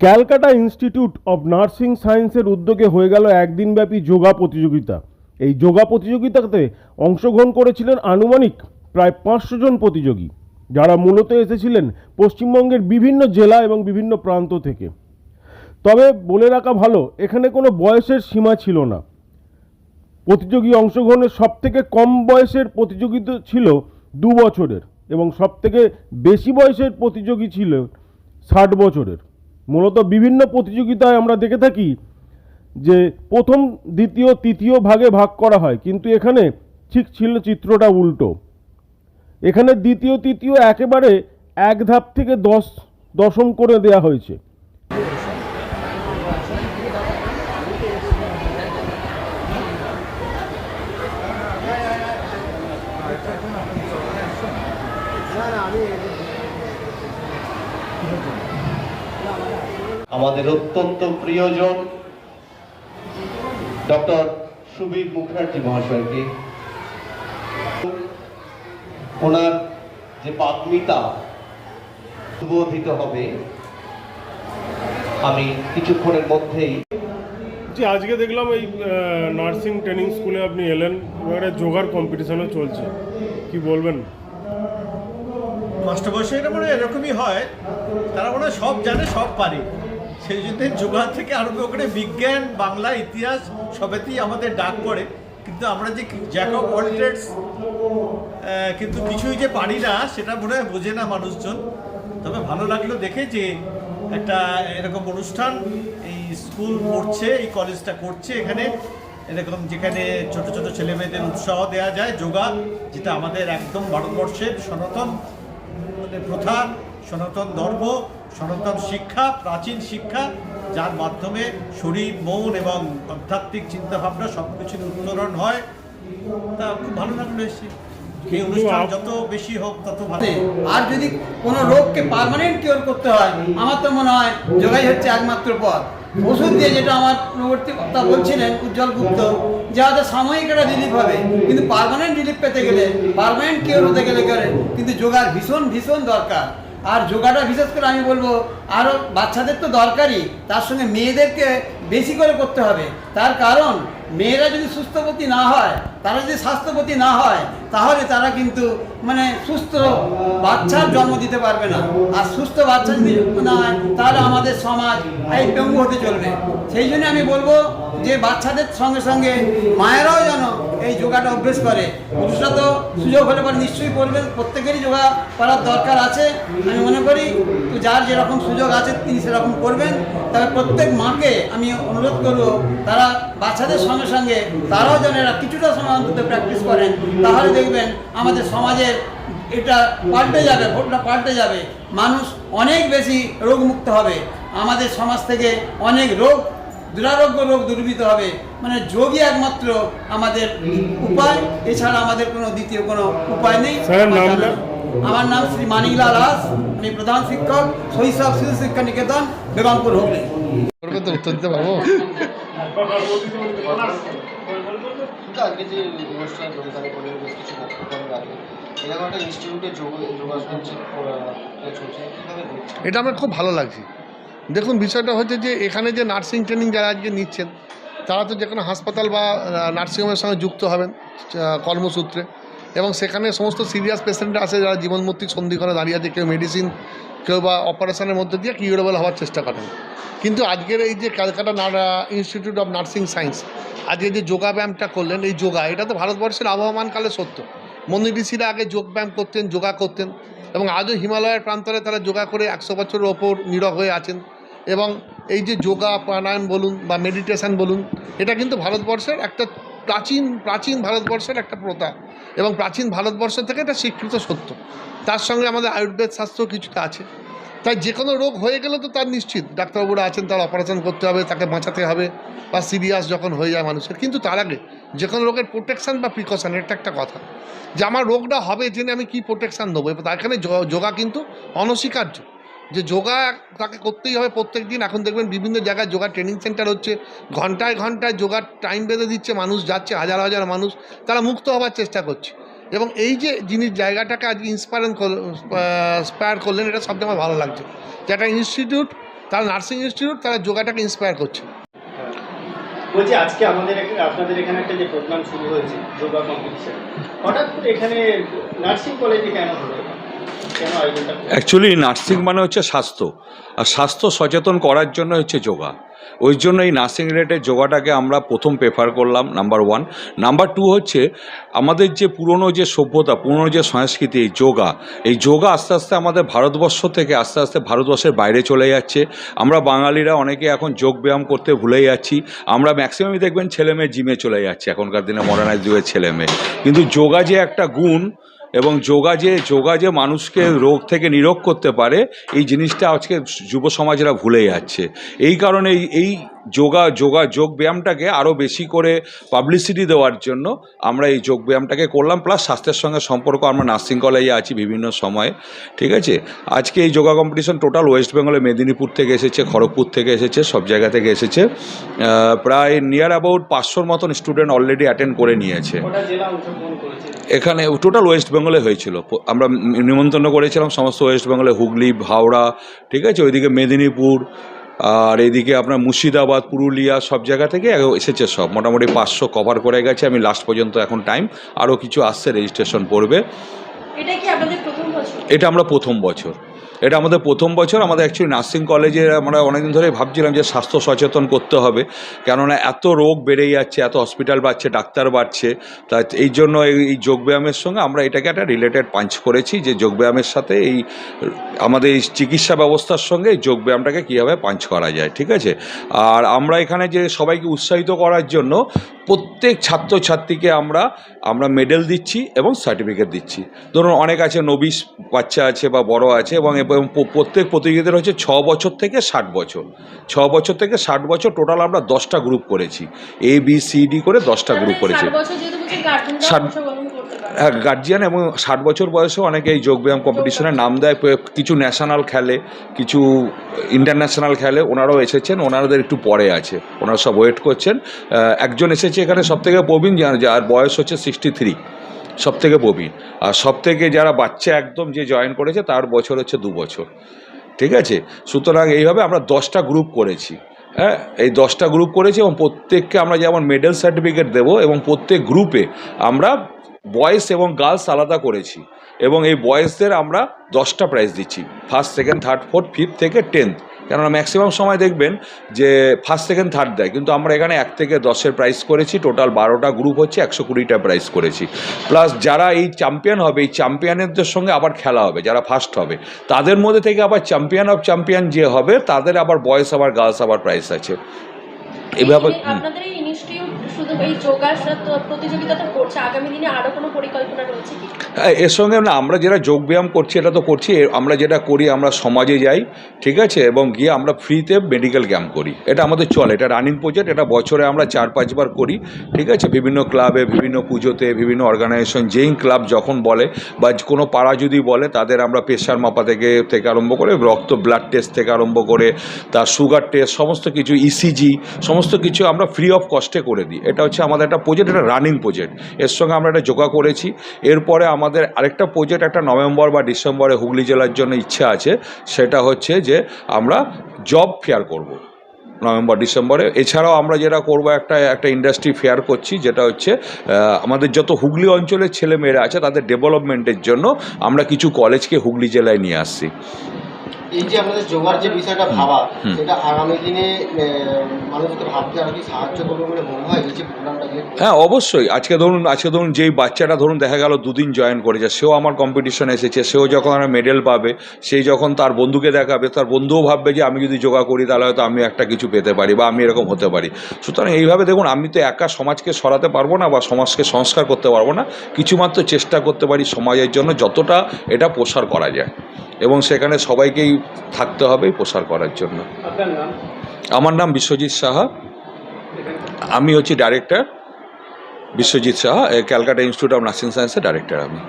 Calcutta institute of nursing সায়েন্সের উদ্যোগে হয়ে গেল একদিনব্যাপী যোগা প্রতিযোগিতা। এই যোগা প্রতিযোগিতাতে অংশগ্রহণ করেছিলেন আনুমানিক প্রায় পাঁচশো জন প্রতিযোগী, যারা মূলত এসেছিলেন পশ্চিমবঙ্গের বিভিন্ন জেলা এবং বিভিন্ন প্রান্ত থেকে। তবে বলে রাখা ভালো, এখানে কোনো বয়সের সীমা ছিল না। প্রতিযোগী অংশগ্রহণের সব থেকে কম বয়সের প্রতিযোগিতা ছিল দু বছরের এবং সব থেকে বেশি বয়সের প্রতিযোগী ছিল ষাট বছরের। মূলত বিভিন্ন প্রতিযোগিতায় আমরা দেখে থাকি যে প্রথম, দ্বিতীয়, তৃতীয় ভাগে ভাগ করা হয়। কিন্তু এখানে ঠিক ছিল চিত্রটা উল্টো। এখানে দ্বিতীয়, তৃতীয় একেবারে এক ধাপ থেকে দশ দশম করে দেয়া হয়েছে। আমাদের অত্যন্ত প্রিয়জন ডক্টর সুবীর মুখার্জি মহাশয়কে। ওনার যে পাত্মিতা উদ্বোধিত হবে। আমি কিছুক্ষণের মধ্যেই জি আজকে দেখলাম এই নার্সিং ট্রেনিং স্কুলে আপনি এলেন। এবারে যোগার কম্পিটিশনও চলছে। কি বলবেন? মাস্টারমশাইরা মনে হয় এরকমই হয়। তারা মনে হয় সব জানে সব পারে। সেই জন্য যোগা থেকে আরম্ভ করে বিজ্ঞান, বাংলা, ইতিহাস সবেতেই আমাদের ডাক পড়ে। কিন্তু আমরা যে জ্যাক অফ কিন্তু কিছুই যে পারি না, সেটা মনে হয় বোঝে না মানুষজন। তবে ভালো লাগল দেখে যে একটা এরকম অনুষ্ঠান এই স্কুল করছে, এই কলেজটা করছে। এখানে এরকম যেখানে ছোট ছোট ছেলে মেয়েদের উৎসাহ দেওয়া যায়, যোগা, যেটা আমাদের একদম ভারতবর্ষের সনাতন মানে প্রথা, সনাতন ধর্ম। সনাতন শিক্ষা প্রাচীন শিক্ষা যার মাধ্যমে শরীর মন এবং আধ্যাত্মিক চিন্তাভাবনা সব কিছুর উত্তরণ হয়। তা খুব ভালো লাগল এসে। এই অনুষ্ঠান যত বেশি হোক তত ভালো। আর যদি কোনো রোগকে পার্মানেন্ট কিওর করতে হয় আমার তো মনে হয় যোগাই হচ্ছে একমাত্র পথ। ওষুধ দিয়ে যেটা আমার পূর্ববর্তী কথা বলছিলেন উজ্জ্বল গুপ্ত যে হয়তো সাময়িক একটা রিলিফ হবে কিন্তু পারমানেন্ট রিলিফ পেতে গেলে পার্মানেন্ট কিওর হতে গেলে করে কিন্তু যোগার ভীষণ ভীষণ দরকার। আর যোগাটা বিশেষ করে আমি বলব আরও বাচ্চাদের তো দরকারই, তার সঙ্গে মেয়েদেরকে বেশি করে করতে হবে। তার কারণ, মেয়েরা যদি সুস্থপতি না হয়, তারা যদি স্বাস্থ্যপতি না হয়, তাহলে তারা কিন্তু মানে সুস্থ বাচ্চার জন্ম দিতে পারবে না। আর সুস্থ বাচ্চা যদি না হয়, তাহলে আমাদের সমাজ এই ডঙ্গু হতে চলবে। সেই জন্য আমি বলব যে বাচ্চাদের সঙ্গে সঙ্গে মায়েরাও যেন এই যোগাটা অভ্যেস করে। পুরুষরা তো সুযোগ হলে পরে নিশ্চয়ই করবে প্রত্যেকেরই যোগা করার দরকার আছে। আমি মনে করি তো যার যেরকম সুযোগ আছে তিনি সেরকম করবেন। তবে প্রত্যেক মাকে আমি অনুরোধ করব, তারা বাচ্চাদের সঙ্গে সঙ্গে তারাও যেন এরা কিছুটা সময় অন্তত প্র্যাকটিস করেন। তাহলে দেখবেন আমাদের সমাজের এটা পাল্টে যাবে, ভোটটা পাল্টে যাবে। মানুষ অনেক বেশি রোগমুক্ত হবে। আমাদের সমাজ থেকে অনেক রোগ দুরারোগ্য রোগ দূরীভূত হবে। মানে যোগই একমাত্র আমাদের উপায়। এছাড়া আমাদের কোনো দ্বিতীয় কোনো উপায় নেই। আমার নাম শ্রী মানিকলাল দাস। আমি প্রধান শিক্ষক শৈশব শিশু শিক্ষা নিকেতন বেগমপুর হুগলি। উত্তর দিতে পারব? এটা আমার খুব ভালো লাগছে। দেখুন, বিষয়টা হচ্ছে যে এখানে যে নার্সিং ট্রেনিং যারা আজকে নিচ্ছেন, তারা তো যে কোনো হাসপাতাল বা নার্সিংহোমের সঙ্গে যুক্ত হবেন কর্মসূত্রে। এবং সেখানে সমস্ত সিরিয়াস পেশেন্ট আছে যারা জীবনমূর্তি সন্ধিক্ষণে দাঁড়িয়ে আছে, কেউ মেডিসিন, কেউ বা অপারেশনের মধ্যে দিয়ে কিউরেবল হওয়ার চেষ্টা করেন। কিন্তু আজকের এই যে Calcutta Institute of Nursing Science, আজকে যে যোগা ব্যায়ামটা করলেন, এই যোগা, এটা তো ভারতবর্ষের আবহমানকালে সত্য। মন্দির ঋষিরা আগে যোগ ব্যায়াম করতেন, যোগা করতেন, এবং আজও হিমালয়ের প্রান্তরে তারা যোগা করে একশো বছরের ওপর নীরব হয়ে আছেন। এবং এই যে যোগা, প্রাণায়াম বলুন বা মেডিটেশন বলুন, এটা কিন্তু ভারতবর্ষের একটা প্রাচীন প্রাচীন ভারতবর্ষের একটা প্রথা এবং প্রাচীন ভারতবর্ষ থেকে এটা স্বীকৃত সত্য। তার সঙ্গে আমাদের আয়ুর্বেদ শাস্ত্র কিছুটা আছে। তাই যে কোনো রোগ হয়ে গেলে তো তার নিশ্চিত। ডাক্তারবাবুরা আছেন, তার অপারেশন করতে হবে, তাকে বাঁচাতে হবে বা সিরিয়াস যখন হয়ে যায় মানুষের। কিন্তু তার আগে যে কোনো রোগের প্রোটেকশান বা প্রিকশন এটা একটা কথা। যে আমার রোগটা হবে, জেনে আমি কি প্রোটেকশান দেবো এবার এখানে যোগা কিন্তু অনস্বীকার্য। যে যোগা তাকে করতেই হবে প্রত্যেক দিন। এখন দেখবেন বিভিন্ন জায়গায় যোগা ট্রেনিং সেন্টার হচ্ছে। ঘন্টায় ঘন্টায় যোগার টাইম বেঁধে দিচ্ছে, মানুষ যাচ্ছে, হাজার হাজার মানুষ। তারা মুক্ত হওয়ার চেষ্টা করছে। এবং এই যে জিনিস জায়গাটাকে আজকে ইন্সপায়ার স্পায়ার করলেন, এটা সবচেয়ে আমার ভালো লাগছে। যে একটা ইনস্টিটিউট তারা নার্সিং ইনস্টিটিউট তারা যোগাটাকে ইন্সপায়ার করছে। বলছি, আজকে আমাদের আপনাদের এখানে একটা যে প্রোগ্রাম শুরু হয়েছে, যোগা কম্পিটিশন হঠাৎ করে এখানে নার্সিং কলেজে কেন হলো? করল? অ্যাকচুয়ালি নার্সিং মানে হচ্ছে স্বাস্থ্য। আর স্বাস্থ্য সচেতন করার জন্য হচ্ছে যোগা। ওই জন্য এই নার্সিং রিলেটেড যোগাটাকে আমরা প্রথম প্রেফার করলাম নাম্বার ওয়ান নাম্বার টু হচ্ছে, আমাদের যে পুরনো যে সভ্যতা, পুরনো যে সংস্কৃতি, এই যোগা এই যোগা আস্তে আস্তে আমাদের ভারতবর্ষ থেকে আস্তে আস্তে ভারতবর্ষের বাইরে চলে যাচ্ছে। আমরা বাঙালিরা অনেকে এখন যোগ ব্যায়াম করতে ভুলে যাচ্ছি। আমরা ম্যাক্সিমামই দেখবেন ছেলেমেয়ে জিমে চলে যাচ্ছে এখনকার দিনে মডার্নাইজ যুগের ছেলে মেয়ে। কিন্তু যোগা যে একটা গুণ এবং যোগা যে যোগা যে মানুষকে রোগ থেকে নিরোগ করতে পারে এই জিনিসটা আজকে যুব সমাজরা ভুলে যাচ্ছে। এই কারণে এই- এই যোগা যোগা যোগ ব্যায়ামটাকে আরও বেশি করে পাবলিসিটি দেওয়ার জন্য আমরা এই যোগ ব্যায়ামটাকে করলাম। প্লাস স্বাস্থ্যের সঙ্গে সম্পর্ক আমরা নার্সিং কলেজে আছি বিভিন্ন সময়ে ঠিক আছে? আজকে এই যোগা কম্পিটিশন টোটাল ওয়েস্ট বেঙ্গলে মেদিনীপুর থেকে এসেছে খড়গপুর থেকে এসেছে সব জায়গা থেকে এসেছে। প্রায় নিয়ার অ্যাবাউট পাঁচশোর মতন স্টুডেন্ট অলরেডি অ্যাটেন্ড করে নিয়েছে। এখানে টোটাল ওয়েস্ট বেঙ্গলে হয়েছিল। আমরা নিমন্ত্রণ করেছিলাম সমস্ত ওয়েস্ট বেঙ্গলে হুগলি হাওড়া ঠিক আছে? ওইদিকে মেদিনীপুর আর এদিকে আপনার মুর্শিদাবাদ পুরুলিয়া সব জায়গা থেকে এসেছে সব। মোটামুটি পাঁচশো কভার করে গেছে। আমি লাস্ট পর্যন্ত এখন টাইম আরও কিছু আসছে রেজিস্ট্রেশন পড়বে। এটা আমরা প্রথম বছর। এটা আমাদের প্রথম বছর, আমাদের অ্যাকচুয়ালি নার্সিং কলেজে আমরা অনেকদিন ধরেই ভাবছিলাম যে স্বাস্থ্য সচেতন করতে হবে। কেননা এত রোগ বেড়ে যাচ্ছে, এত হসপিটাল বাড়ছে, ডাক্তার বাড়ছে, তা এই জন্য এই যোগব্যায়ামের সঙ্গে আমরা এটাকে একটা রিলেটেড পাঞ্চ করেছি যে যোগব্যায়ামের সাথে এই, আমাদের এই চিকিৎসা ব্যবস্থার সঙ্গে এই যোগব্যায়ামটাকে কীভাবে পাঞ্চ করা যায়, ঠিক আছে? আর আমরা এখানে যে সবাইকে উৎসাহিত করার জন্য প্রত্যেক ছাত্রছাত্রীকে আমরা আমরা মেডেল দিচ্ছি এবং সার্টিফিকেট দিচ্ছি। ধরুন অনেক আছে নবিশ বাচ্চা আছে বা বড় আছে এবং প্রত্যেক প্রতিযোগিতার হচ্ছে ছ বছর থেকে ষাট বছর। ছ বছর থেকে ষাট বছর টোটাল আমরা দশটা গ্রুপ করেছি। এ বি সি ডি করে দশটা গ্রুপ করেছি। ষাট হ্যাঁ গার্জিয়ান এবং ষাট বছর বয়সে অনেকে এই যোগব্যায়াম কম্পিটিশনে নাম দেয়। কিছু ন্যাশনাল খেলে কিছু ইন্টারন্যাশনাল খেলে ওনারাও এসেছেন ওনাদের একটু পরে আছে। ওনারা সব ওয়েট করছেন। একজন এসেছে এখানে সব থেকে প্রবীণ যার যার বয়স হচ্ছে সিক্সটি থ্রি সব থেকে প্রবীণ। আর সব থেকে যারা বাচ্চা একদম যে জয়েন করেছে, তার বছর হচ্ছে দু বছর। ঠিক আছে? সুতরাং এইভাবে আমরা দশটা গ্রুপ করেছি। হ্যাঁ? এই দশটা গ্রুপ করেছি এবং প্রত্যেককে আমরা যেমন মেডেল সার্টিফিকেট দেবো এবং প্রত্যেক গ্রুপে আমরা বয়েজ এবং গার্লস আলাদা করেছি। এবং এই বয়েজদের আমরা দশটা প্রাইজ দিচ্ছি। First second third fourth fifth থেকে টেন্থ কেননা ম্যাক্সিমাম সময় দেখবেন যে ফার্স্ট সেকেন্ড থার্ড দেয়। কিন্তু আমরা এখানে এক থেকে দশের প্রাইস করেছি টোটাল বারোটা গ্রুপ হচ্ছে, একশো কুড়িটা প্রাইস করেছি। প্লাস যারা এই চ্যাম্পিয়ন হবে, এই চ্যাম্পিয়নদের সঙ্গে আবার খেলা হবে, যারা ফার্স্ট হবে। তাদের মধ্যে থেকে আবার চ্যাম্পিয়ন অফ চ্যাম্পিয়ন যে হবে, তাদের আবার বয়েস আবার গার্লস আবার প্রাইস আছে। এভাবে আপনাদের এই ইনস্টিটিউট শুধু এই করছে আগামী দিনে আরও কোনো পরিকল্পনা রয়েছে কি? হ্যাঁ এর সঙ্গে না আমরা যেটা যোগ ব্যায়াম করছি এটা তো করছি আমরা যেটা করি আমরা সমাজে যাই ঠিক আছে? এবং গিয়ে আমরা ফ্রিতে মেডিকেল ক্যাম্প করি। এটা আমাদের চলে এটা রানিং প্রজেক্ট এটা বছরে আমরা চার পাঁচবার করি ঠিক আছে? বিভিন্ন ক্লাবে বিভিন্ন পুজোতে বিভিন্ন অর্গানাইজেশন যেই ক্লাব যখন বলে বা কোনো পাড়া যদি বলে তাদের আমরা প্রেশার মাপা থেকে থেকে আরম্ভ করে রক্ত ব্লাড টেস্ট থেকে আরম্ভ করে তার সুগার টেস্ট সমস্ত কিছু ইসিজি সমস্ত কিছু আমরা ফ্রি অফ কস্টে করে দিই। এটা হচ্ছে আমাদের একটা প্রজেক্ট এটা রানিং প্রজেক্ট এর সঙ্গে আমরা একটা যোগা করেছি। এরপরে আমাদের আরেকটা প্রজেক্ট একটা নভেম্বর বা ডিসেম্বরে হুগলি জেলার জন্য ইচ্ছা আছে। সেটা হচ্ছে যে আমরা জব ফেয়ার করব নভেম্বর, ডিসেম্বরে। এছাড়াও আমরা যেটা করব, একটা একটা ইন্ডাস্ট্রি ফেয়ার করছি, যেটা হচ্ছে আমাদের যত হুগলি অঞ্চলের ছেলে মেয়েরা আছে, তাদের ডেভেলপমেন্টের জন্য আমরা কিছু কলেজকে হুগলি জেলায় নিয়ে আসছি। এই যে আমাদের যে বিষয়টা ভাবা। এটা আগামী দিনে মানুষকে ভাবতে আর কি সাহায্য করবে বলে মনে হয়? এই যে প্রোগ্রামটা হ্যাঁ অবশ্যই। আজকে ধরুন আজকে ধরুন যেই বাচ্চাটা ধরুন দেখা গেল দুদিন জয়েন করেছে সেও আমার কম্পিটিশন এসেছে সেও যখন মেডেল পাবে সেই যখন তার বন্ধুকে দেখাবে তার বন্ধুও ভাববে যে আমি যদি যোগা করি তাহলে হয়তো আমি একটা কিছু পেতে পারি বা আমি এরকম হতে পারি। সুতরাং এইভাবে দেখুন আমি তো একা সমাজকে সরাতে পারব না বা সমাজকে সংস্কার করতে পারব না। কিছুমাত্র চেষ্টা করতে পারি সমাজের জন্য যতটা এটা প্রসার করা যায়। এবং সেখানে সবাইকেই থাকতে হবে প্রসার করার জন্য। আমার নাম বিশ্বজিৎ সাহা। আমি হচ্ছি director Biswajit Saha Calcutta Institute of Nursing সায়েন্সের ডাইরেক্টর আমি।